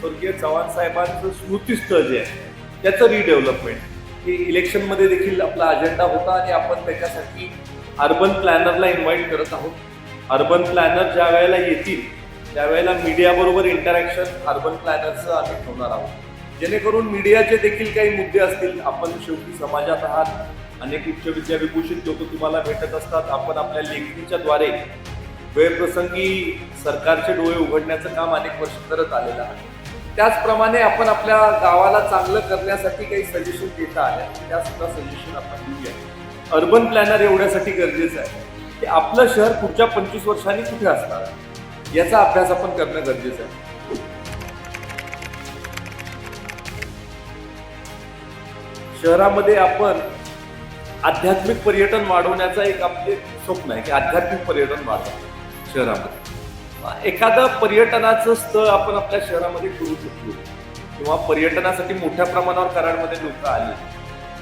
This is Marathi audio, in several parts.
स्वर्गीय चव्हाण साहेबांचं स्मृतीस्थळ जे आहे त्याचं रिडेव्हलपमेंट हे इलेक्शनमध्ये देखील आपला अजेंडा होता आणि आपण त्याच्यासाठी अर्बन प्लॅनरला इन्व्हाइट करत आहोत. अर्बन प्लॅनर ज्या वेळेला येतील त्यावेळेला मीडियाबरोबर इंटरॅक्शन अर्बन प्लॅनरचं आम्ही ठेवणार आहोत. जेणेकरून मीडियाचे देखील काही मुद्दे असतील आपण शेवटी समाजात आहात. अनेक उच्च विद्याविभूषित लोक तुम्हाला भेटत असतात. आपण आपल्या लेखणीच्या द्वारे वेळप्रसंगी सरकारचे डोळे उघडण्याचं काम अनेक वर्ष करत आलेलं आहे. त्याचप्रमाणे आपण आपल्या गावाला चांगलं करण्यासाठी काही सजेशन देता आल्या त्या सुद्धा सजेशन आपण घेऊया अर्बन प्लॅनर एवढ्यासाठी गरजेचं आहे की आपलं शहर पुढच्या पंचवीस वर्षांनी कुठे असणार आहे? याचा अभ्यास आपण करणं गरजेचं आहे. शहरामध्ये आपण आध्यात्मिक पर्यटन वाढवण्याचा एक आपले स्वप्न आहे की आध्यात्मिक पर्यटन वाढवा शहरामध्ये. एखादं पर्यटनाचं स्थळ आपण आपल्या शहरामध्ये करू शकतो किंवा पर्यटनासाठी मोठ्या प्रमाणावर कराडमध्ये लोक आली.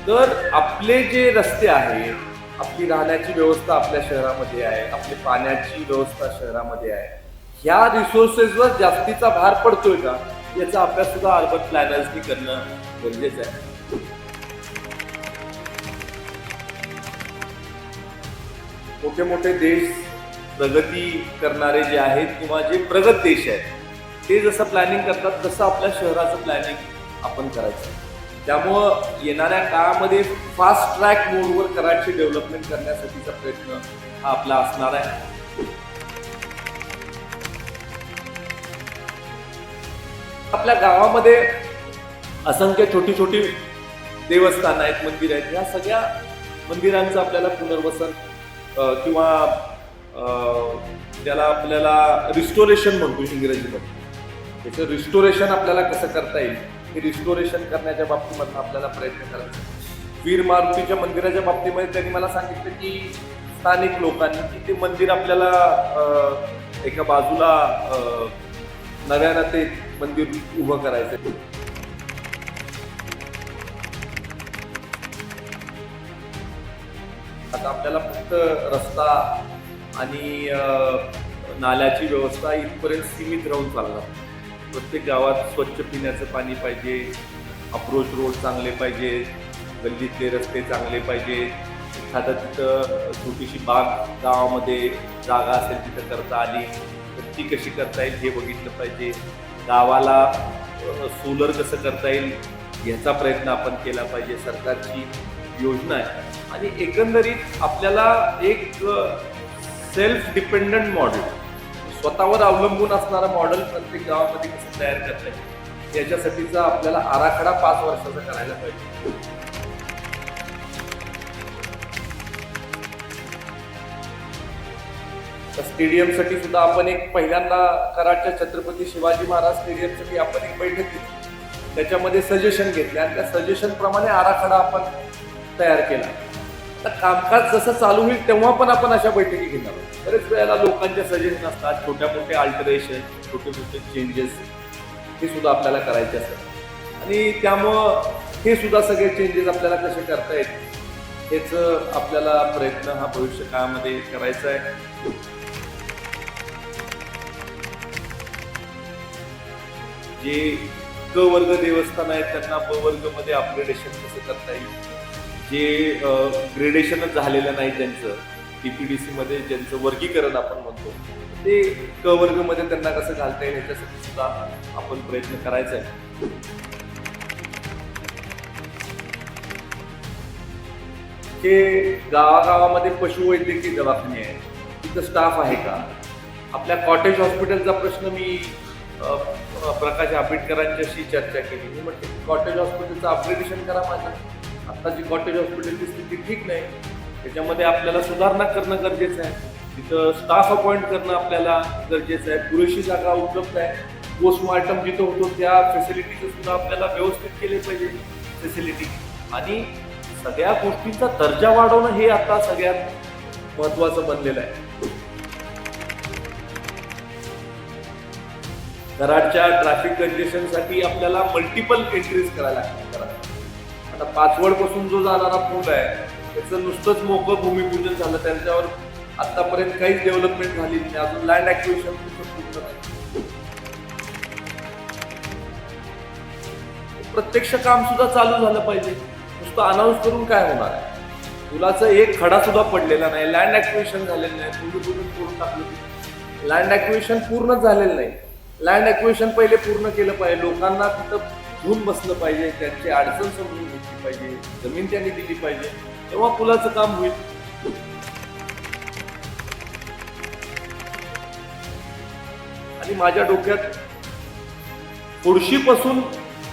तर आपले जे रस्ते आहेत आपली राहण्याची व्यवस्था आपल्या शहरामध्ये आहे आपली पाण्याची व्यवस्था शहरामध्ये आहे ह्या रिसोर्सेसवर जास्तीचा भार पडतोय का? याचा अभ्यास सुद्धा अर्बन प्लॅनर्सनी करणं गरजेचं आहे. मोठे मोठे देश प्रगती करणारे जे आहेत किंवा जे प्रगत देश आहेत ते जसं प्लॅनिंग करतात तसं आपल्या शहराचं प्लॅनिंग आपण करायचं. त्यामुळं येणाऱ्या काळामध्ये फास्ट ट्रॅक मोडवर कराडची डेव्हलपमेंट करण्यासाठीचा प्रयत्न हा आपला असणार आहे. आपल्या गावामध्ये असंख्य छोटी छोटी देवस्थानं आहेत मंदिर आहेत. या सगळ्या मंदिरांचं आपल्याला पुनर्वसन किंवा त्याला आपल्याला रिस्टोरेशन म्हणतो इंग्रजीमध्ये त्याचं रिस्टोरेशन आपल्याला कसं करता येईल? हे रिस्टोरेशन करण्याच्या बाबतीमधनं आपल्याला प्रयत्न करायचा वीर मारुतीच्या मंदिराच्या बाबतीमध्ये त्यांनी मला सांगितलं की स्थानिक लोकांनी की ते मंदिर आपल्याला एका बाजूला नव्यानं ते मंदिर उभं करायचं आहे. आता आपल्याला फक्त रस्ता आणि नाल्याची व्यवस्था इथपर्यंत सीमित राहून चालणार. प्रत्येक गावात स्वच्छ पिण्याचं पाणी पाहिजे अप्रोच रोड चांगले पाहिजे गल्लीतले रस्ते चांगले पाहिजे. एखादं तिथं छोटीशी बाग गावामध्ये जागा असेल तिथं करता आली तर ती कशी करता येईल हे बघितलं पाहिजे. गावाला सोलर कसं करता येईल ह्याचा प्रयत्न आपण केला पाहिजे. सरकारची योजना आहे. आणि एकंदरीत आपल्याला एक सेल्फ डिपेंडंट मॉडेल स्वतःवर अवलंबून असणारं मॉडेल प्रत्येक गावामध्ये कसं तयार करता येईल? याच्यासाठीचा आपल्याला आराखडा पाच वर्षाचा करायला पाहिजे. तर स्टेडियमसाठी सुद्धा आपण एक पहिल्यांदा कराडच्या छत्रपती शिवाजी महाराज स्टेडियमसाठी आपण एक बैठक घेतली. त्याच्यामध्ये सजेशन घेतले आणि त्या सजेशन प्रमाणे आराखडा आपण तयार केला. तर कामकाज जसं चालू होईल तेव्हा पण आपण अशा बैठकी घेणार आहोत. बरेच वेळेला लोकांच्या सजेशन असतात छोट्या मोठे अल्टरेशन छोटे मोठे चेंजेस हे सुद्धा आपल्याला करायचे असतात. आणि त्यामुळं हे सुद्धा सगळे चेंजेस आपल्याला कसे करता येतील हेच आपल्याला प्रयत्न हा भविष्य काळामध्ये करायचा आहे. जे क वर्ग देवस्थान आहेत त्यांना ब वर्गमध्ये अपग्रेडेशन कसं करता येईल? जे ग्रेडेशनच झालेलं नाही त्यांचं. टीपीडीसी मध्ये ज्यांचं वर्गीकरण आपण म्हणतो ते क वर्गमध्ये त्यांना कसं घालता येईल ह्याच्यासाठी सुद्धा आपण प्रयत्न करायचा आहे. हे गावागावामध्ये पशुवैद्यकीय दवाखाने आहेत. तिथं स्टाफ आहे का? आपल्या कॉटेज हॉस्पिटलचा प्रश्न मी प्रकाश आंबेडकरांच्याशी चर्चा केली. मी म्हटलं कॉटेज हॉस्पिटलचं अपग्रेडेशन करा माझं. आत्ताची कॉटेज हॉस्पिटलची स्थिती ठीक नाही. त्याच्यामध्ये आपल्याला सुधारणा करणं गरजेचं आहे. तिथं स्टाफ अपॉइंट करणं आपल्याला गरजेचं आहे. पुरेशी जागा उपलब्ध आहे. पोस्टमॉर्टम जिथं होतो त्या फॅसिलिटीचं सुद्धा आपल्याला व्यवस्थित केले पाहिजे. फॅसिलिटी आणि सगळ्या गोष्टींचा दर्जा वाढवणं हे आता सगळ्यात महत्वाचं बनलेलं आहे. कराडच्या ट्रॅफिक कंजेशनसाठी आपल्याला मल्टिपल एंट्रीज करायला लागतात. कराड आता पाचवडपासून जो जाणारा पूल आहे त्याचं नुसतंच मोकळं भूमिपूजन झालं त्यांच्यावर आतापर्यंत काहीच डेव्हलपमेंट झाली नाही. अजून लँड ऍक्विशन पूर्ण प्रत्यक्ष काम सुद्धा चालू झालं पाहिजे. नुसतं अनाऊन्स करून काय होणार आहे? पुलाचा एक खडा सुद्धा पडलेला नाही लँड ऍक्विशन झालेलं नाही भूमिपूजन करून टाकलं. लँड ऍक्विशन पूर्णच झालेलं नाही. लँड ऍक्विशन पहिले पूर्ण केलं पाहिजे. लोकांना तिथं घेऊन बसलं पाहिजे त्यांची अडचण समजून घेतली पाहिजे जमीन त्यांनी दिली पाहिजे तेव्हा पुलाचं काम होईल. आणि माझ्या डोक्यात पुढशीपासून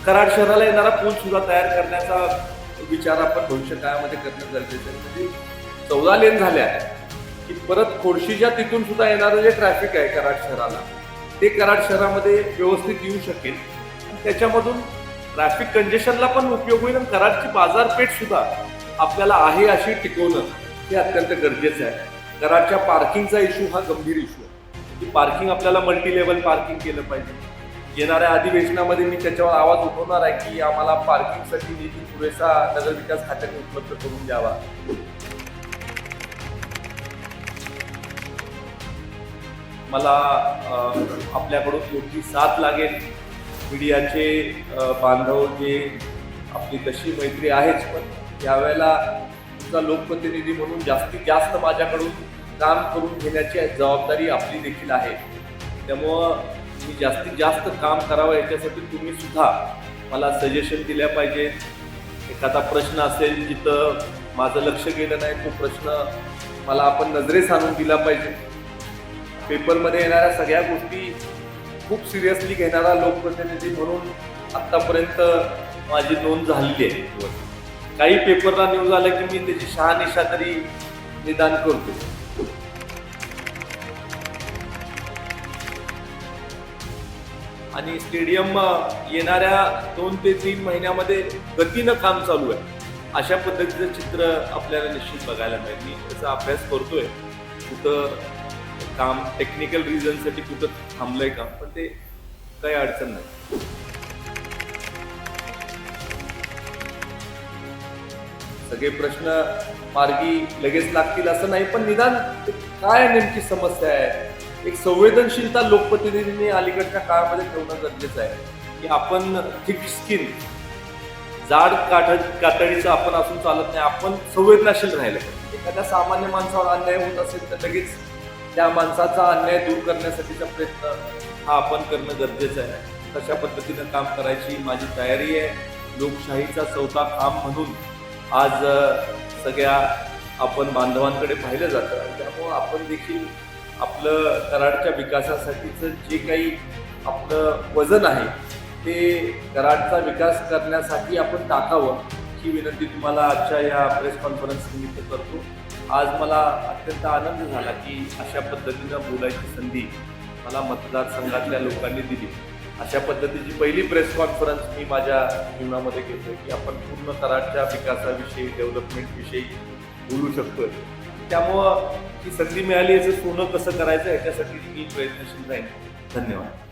कराड शहराला येणारा पूल सुद्धा तयार करण्याचा विचार आपण भविष्य काळामध्ये करणं गरजेचं आहे. म्हणजे चौदा लेन झाल्या की परत खोडशीच्या तिथून सुद्धा येणारं जे ट्रॅफिक आहे कराड शहराला ते कराड शहरामध्ये व्यवस्थित येऊ शकेल. त्याच्यामधून ट्रॅफिक कंजेशनला पण उपयोग होईल आणि कराडची बाजारपेठ सुद्धा आपल्याला आहे अशी टिकवणं हे अत्यंत गरजेचं आहे. कराडच्या पार्किंगचा इश्यू हा गंभीर इश्यू आहे. की पार्किंग आपल्याला मल्टी लेवल पार्किंग केलं पाहिजे. येणाऱ्या अधिवेशनामध्ये मी त्याच्यावर आवाज उठवणार आहे की आम्हाला पार्किंगसाठी निधी पुरेसा नगरविकास खात्याने उपलब्ध करून द्यावा. मला आपल्याकडून मोठी साथ लागेल. मीडियाचे बांधव जे आपली तशी मैत्री आहेच पण यावेळेला तुमचा लोकप्रतिनिधी म्हणून जास्तीत जास्त माझ्याकडून काम करून घेण्याची जबाबदारी आपली देखील आहे. त्यामुळं मी जास्तीत जास्त काम करावं याच्यासाठी तुम्ही सुद्धा मला सजेशन दिल्या पाहिजे. एखादा प्रश्न असेल जिथं माझं लक्ष गेलं नाही तो प्रश्न मला आपण नजरेस आणून दिला पाहिजे. पेपरमध्ये येणाऱ्या सगळ्या गोष्टी खूप सिरियसली घेणारा लोकप्रतिनिधी म्हणून आत्तापर्यंत माझी नोंद झालेली आहे. काही पेपरला न्यूज आलं की मी त्याची शहानिशा तरी निदान करतो. आणि स्टेडियम येणाऱ्या दोन ते तीन महिन्यामध्ये गतीनं काम चालू आहे. अशा पद्धतीचं चित्र आपल्याला निश्चित बघायला मिळेल. मी त्याचा अभ्यास करतोय. कुठं काम टेक्निकल रिझनसाठी कुठं थांबलंय काम पण ते काही अडचण नाही. सगळे प्रश्न मार्गी लगेच लागतील असं नाही पण निदान काय नेमकी समस्या आहे? एक संवेदनशीलता लोकप्रतिनिधींनी अलीकडच्या काळामध्ये ठेवणं गरजेचं आहे. की आपण थिक स्किन जाड काठ कातडीचं आपण असून चालत नाही आपण संवेदनाशील राहिलं एखाद्या सामान्य माणसावर अन्याय होत असेल तर लगेच त्या माणसाचा अन्याय दूर करण्यासाठीचा प्रयत्न हा आपण करणं गरजेचं आहे. तशा पद्धतीनं काम करायची माझी तयारी आहे. लोकशाहीचा चौथा काम म्हणून आज सगळ्या आपण बांधवांकडे पाहिलं जातं. आणि त्यामुळं आपण देखील आपलं कराडच्या विकासासाठीचं जे काही आपलं वजन आहे ते कराडचा विकास करण्यासाठी आपण टाकावं ही विनंती तुम्हाला आजच्या या प्रेस कॉन्फरन्स निमित्त करतो. आज मला अत्यंत आनंद झाला की अशा पद्धतीनं बोलायची संधी मला मतदारसंघातल्या लोकांनी दिली. अशा पद्धतीची पहिली प्रेस कॉन्फरन्स मी माझ्या जीवनामध्ये घेतोय की आपण पूर्ण कराडच्या विकासाविषयी डेव्हलपमेंटविषयी बोलू शकतोय. त्यामुळं ही संधी मिळाली याचं सोनं कसं करायचं याच्यासाठी मी प्रयत्नशील राहीन. धन्यवाद.